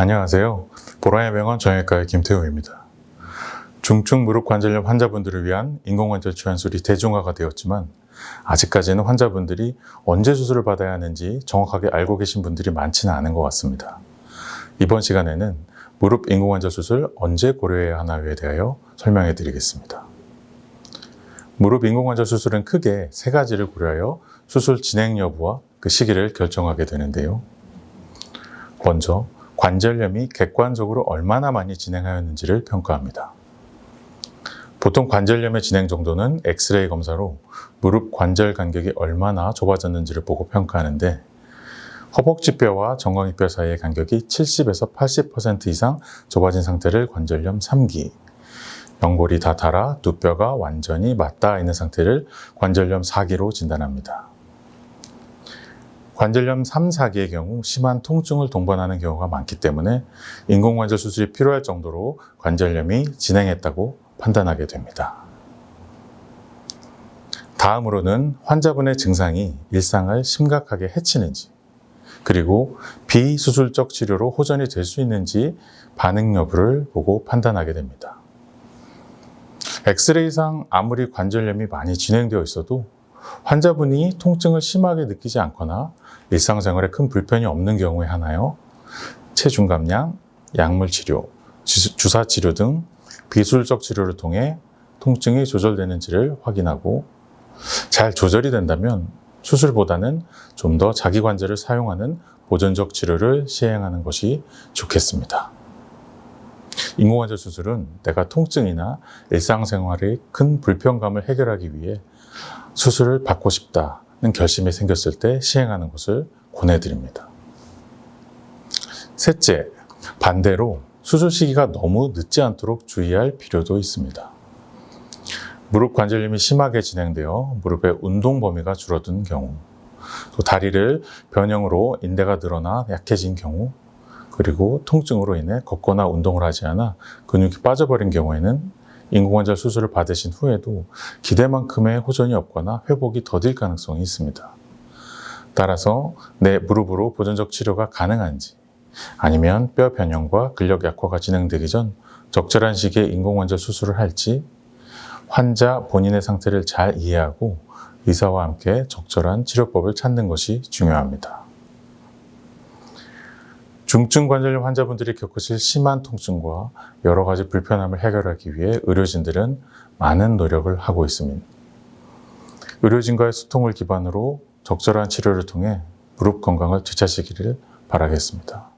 안녕하세요. 보라의 병원 정형외과의 김태호입니다. 중증 무릎 관절염 환자분들을 위한 인공관절 치환술이 대중화가 되었지만 아직까지는 환자분들이 언제 수술을 받아야 하는지 정확하게 알고 계신 분들이 많지는 않은 것 같습니다. 이번 시간에는 무릎 인공관절 수술 언제 고려해야 하나에 대하여 설명해 드리겠습니다. 무릎 인공관절 수술은 크게 세 가지를 고려하여 수술 진행 여부와 그 시기를 결정하게 되는데요. 먼저 관절염이 객관적으로 얼마나 많이 진행하였는지를 평가합니다. 보통 관절염의 진행 정도는 엑스레이 검사로 무릎 관절 간격이 얼마나 좁아졌는지를 보고 평가하는데 허벅지뼈와 정강이뼈 사이의 간격이 70에서 80% 이상 좁아진 상태를 관절염 3기, 연골이 다 닳아 두 뼈가 완전히 맞닿아 있는 상태를 관절염 4기로 진단합니다. 관절염 3, 4기의 경우 심한 통증을 동반하는 경우가 많기 때문에 인공관절 수술이 필요할 정도로 관절염이 진행했다고 판단하게 됩니다. 다음으로는 환자분의 증상이 일상을 심각하게 해치는지, 그리고 비수술적 치료로 호전이 될 수 있는지 반응 여부를 보고 판단하게 됩니다. 엑스레이상 아무리 관절염이 많이 진행되어 있어도 환자분이 통증을 심하게 느끼지 않거나 일상생활에 큰 불편이 없는 경우에 하나요. 체중 감량, 약물 치료, 주사 치료 등 비술적 치료를 통해 통증이 조절되는지를 확인하고 잘 조절이 된다면 수술보다는 좀 더 자기 관절을 사용하는 보존적 치료를 시행하는 것이 좋겠습니다. 인공관절 수술은 내가 통증이나 일상생활의 큰 불편감을 해결하기 위해 수술을 받고 싶다는 결심이 생겼을 때 시행하는 것을 권해드립니다. 셋째, 반대로 수술 시기가 너무 늦지 않도록 주의할 필요도 있습니다. 무릎 관절염이 심하게 진행되어 무릎의 운동 범위가 줄어든 경우, 또 다리를 변형으로 인대가 늘어나 약해진 경우, 그리고 통증으로 인해 걷거나 운동을 하지 않아 근육이 빠져버린 경우에는 인공관절 수술을 받으신 후에도 기대만큼의 호전이 없거나 회복이 더딜 가능성이 있습니다. 따라서 내 무릎으로 보존적 치료가 가능한지 아니면 뼈 변형과 근력 약화가 진행되기 전 적절한 시기에 인공관절 수술을 할지 환자 본인의 상태를 잘 이해하고 의사와 함께 적절한 치료법을 찾는 것이 중요합니다. 중증 관절염 환자분들이 겪으실 심한 통증과 여러 가지 불편함을 해결하기 위해 의료진들은 많은 노력을 하고 있습니다. 의료진과의 소통을 기반으로 적절한 치료를 통해 무릎 건강을 되찾으시기를 바라겠습니다.